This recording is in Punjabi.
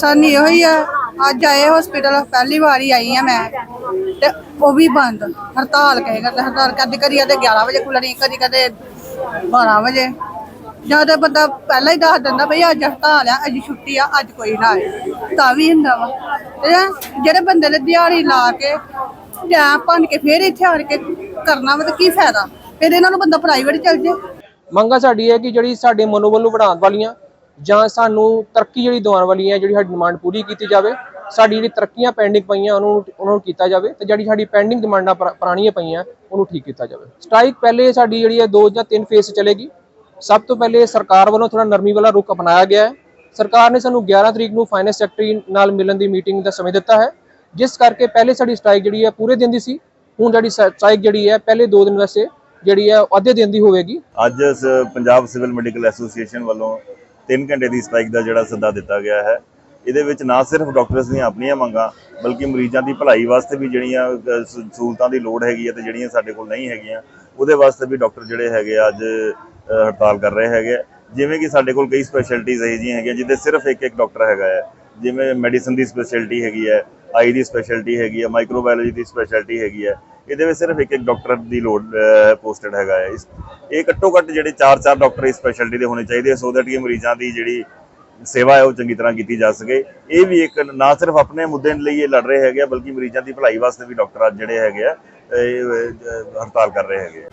ਪਰੇਸ਼ਾਨੀ ਇਹੋ ਹੀ ਆ। ਅੱਜ ਆਏ ਹਸਪੀਟਲ ਪਹਿਲੀ ਵਾਰੀ ਆਈ ਆ ਮੈਂ। ਤੇ ਉਹ ਵੀ ਬੰਦ। ਹੜਤਾਲ ਕਹੇ ਕਰਦੇ ਹੜਤਾਲ ਕਦੀ ਕਦੀ ਕਦੇ 11 ਵਜੇ ਖੁੱਲਣੀ, ਕਦੀ ਕਦੇ 12 ਵਜੇ। ਜਦ ਬੰਦਾ ਪਹਿਲਾਂ ਹੀ ਦੱਸ ਦਿੰਦਾ ਭਈ ਅੱਜ ਹੜਤਾਲ ਆ, ਅੱਜ ਛੁੱਟੀ ਆ, ਅੱਜ ਕੋਈ ਨਾ ਆਏ। ਤਾਂ ਵੀ ਹੁੰਦਾ ਵਾ। ਤੇ ਜਿਹੜੇ ਬੰਦੇ ਨੇ ਦਿਹਾੜੀ ਲਾ ਕੇ ਜਾਂ ਭੰਨ ਕੇ ਫੇਰ ਇੱਥੇ ਆਣ ਕੇ ਕਰਨਾ ਵਾ, ਤੇ ਕੀ ਫਾਇਦਾ? ਫਿਰ ਇਹਨਾਂ ਨੂੰ ਬੰਦਾ ਪ੍ਰਾਈਵੇਟ ਚੱਲ ਜੇ। ਮੰਗਾ ਸਾਡੀ ਹੈ ਕਿ ਜਿਹੜੀ ਸਾਡੇ ਮਨੋਬਲ ਨੂੰ ਵਧਾਉਣ ਵਾਲੀਆਂ ਜਾਂ ਸਾਨੂੰ ਤਰੱਕੀ ਜਿਹੜੀ ਦਿਵਾਉਣ ਵਾਲੀ ਹੈ, ਜਿਹੜੀ ਸਾਡੀ ਡਿਮਾਂਡ ਪੂਰੀ ਕੀਤੀ ਜਾਵੇ, ਸਾਡੀ ਜਿਹੜੀ ਤਰੱਕੀਆਂ ਪੈਂਡਿੰਗ ਪਈਆਂ, ਉਹਨੂੰ ਉਹਨਾਂ ਨੂੰ ਕੀਤਾ ਜਾਵੇ ਤੇ ਜਿਹੜੀ ਸਾਡੀ ਪੈਂਡਿੰਗ ਡਿਮਾਂਡਾਂ ਪੁਰਾਣੀਆਂ ਪਈਆਂ, ਉਹਨੂੰ ਠੀਕ ਕੀਤਾ ਜਾਵੇ। ਸਟ੍ਰਾਈਕ ਪਹਿਲੇ ਸਾਡੀ ਜਿਹੜੀ ਹੈ, ਦੋ ਜਾਂ ਤਿੰਨ ਫੇਸ ਚੱਲੇਗੀ। ਸਭ ਤੋਂ ਪਹਿਲੇ ਸਰਕਾਰ ਵੱਲੋਂ ਥੋੜਾ ਨਰਮੀ ਵਾਲਾ ਰੁਖ ਅਪਣਾਇਆ ਗਿਆ ਹੈ। ਸਰਕਾਰ ਨੇ ਸਾਨੂੰ 11 ਤਰੀਕ ਨੂੰ ਫਾਈਨੈਂਸ ਸੈਕਟਰੀ ਨਾਲ ਮਿਲਣ ਦੀ ਮੀਟਿੰਗ ਦਾ ਸਮੇਂ ਦਿੱਤਾ ਹੈ। ਜਿਸ ਕਰਕੇ ਪਹਿਲੇ ਸਾਡੀ ਸਟ੍ਰਾਈਕ ਜਿਹੜੀ ਹੈ, ਪੂਰੇ ਦਿਨ ਦੀ ਸੀ। ਹੁਣ ਜਿਹੜੀ ਸਟ੍ਰਾਈਕ ਜਿਹੜੀ ਹੈ, ਪਹਿਲੇ 2 ਦਿਨ ਵਾਸਤੇ ਜਿਹੜੀ ਹੈ, ਉਹ ਅੱਧੇ ਦਿਨ ਦੀ ਹੋਵੇਗੀ। ਅੱਜ ਪੰਜਾਬ ਸਿਵਲ ਮੈਡੀਕਲ ਐਸੋਸੀਏਸ਼ਨ ਵੱਲੋਂ 3 ਘੰਟੇ ਦੀ ਸਟ੍ਰਾਈਕ ਦਾ ਜਿਹੜਾ ਸੱਦਾ ਦਿੱਤਾ ਗਿਆ ਹੈ। ਇਹਦੇ ਵਿੱਚ ਨਾ ਸਿਰਫ ਡਾਕਟਰਸ ਦੀਆਂ ਆਪਣੀਆਂ ਮੰਗਾਂ, ਬਲਕਿ ਮਰੀਜ਼ਾਂ ਦੀ ਭਲਾਈ ਵਾਸਤੇ ਵੀ ਜਿਹੜੀਆਂ ਸਹੂਲਤਾਂ ਦੀ ਲੋੜ ਹੈਗੀ ਹੈ ਤੇ ਜਿਹੜੀਆਂ ਸਾਡੇ ਕੋਲ ਨਹੀਂ ਹੈਗੀਆਂ, ਉਹਦੇ ਵਾਸਤੇ ਵੀ ਡਾਕਟਰ ਜਿਹੜੇ ਹੈਗੇ ਆ ਅੱਜ ਹੜਤਾਲ ਕਰ ਰਹੇ ਹੈਗੇ ਆ। ਜਿਵੇਂ ਕਿ ਸਾਡੇ ਕੋਲ ਕਈ ਸਪੈਸ਼ਲਿਟੀਜ਼ ਇਹੋ ਜਿਹੀਆਂ ਹੈਗੀਆਂ, ਜਿਹਦੇ ਸਿਰਫ ਇੱਕ ਇੱਕ ਡਾਕਟਰ ਹੈਗਾ ਹੈ। ਜਿਵੇਂ ਮੈਡੀਸਨ ਦੀ ਸਪੈਸ਼ਲਿਟੀ ਹੈਗੀ ਹੈ, ਆਈ ਦੀ ਸਪੈਸ਼ਲਿਟੀ ਹੈਗੀ ਹੈ, ਮਾਈਕਰੋਬਾਇਓਲੋਜੀ ਦੀ ਸਪੈਸ਼ਲਿਟੀ ਹੈਗੀ ਹੈ। ਇਹਦੇ ਵਿੱਚ ਸਿਰਫ ਇੱਕ ਇੱਕ ਡਾਕਟਰ ਦੀ ਲੋੜ ਪੋਸਟਡ ਹੈਗਾ ਹੈ। ਇਸ ਇਹ ਘੱਟੋ ਘੱਟ ਜਿਹੜੇ 4-4 ਡਾਕਟਰ ਇਸ ਸਪੈਸ਼ਲਟੀ ਦੇ ਹੋਣੇ ਚਾਹੀਦੇ ਸੋ ਦੈਟ ਕਿ ਮਰੀਜ਼ਾਂ ਦੀ ਜਿਹੜੀ ਸੇਵਾ ਹੈ ਉਹ ਚੰਗੀ ਤਰ੍ਹਾਂ ਕੀਤੀ ਜਾ ਸਕੇ। ਇਹ ਵੀ ਇੱਕ ਨਾ ਸਿਰਫ ਆਪਣੇ ਮੁੱਦੇ ਲਈ ਇਹ ਲੜ ਰਹੇ ਹੈਗੇ ਆ, ਬਲਕਿ ਮਰੀਜ਼ਾਂ ਦੀ ਭਲਾਈ ਵਾਸਤੇ ਵੀ ਡਾਕਟਰ ਅੱਜ ਜਿਹੜੇ ਹੈਗੇ ਆ ਹੜਤਾਲ ਕਰ ਰਹੇ ਹੈਗੇ ਆ।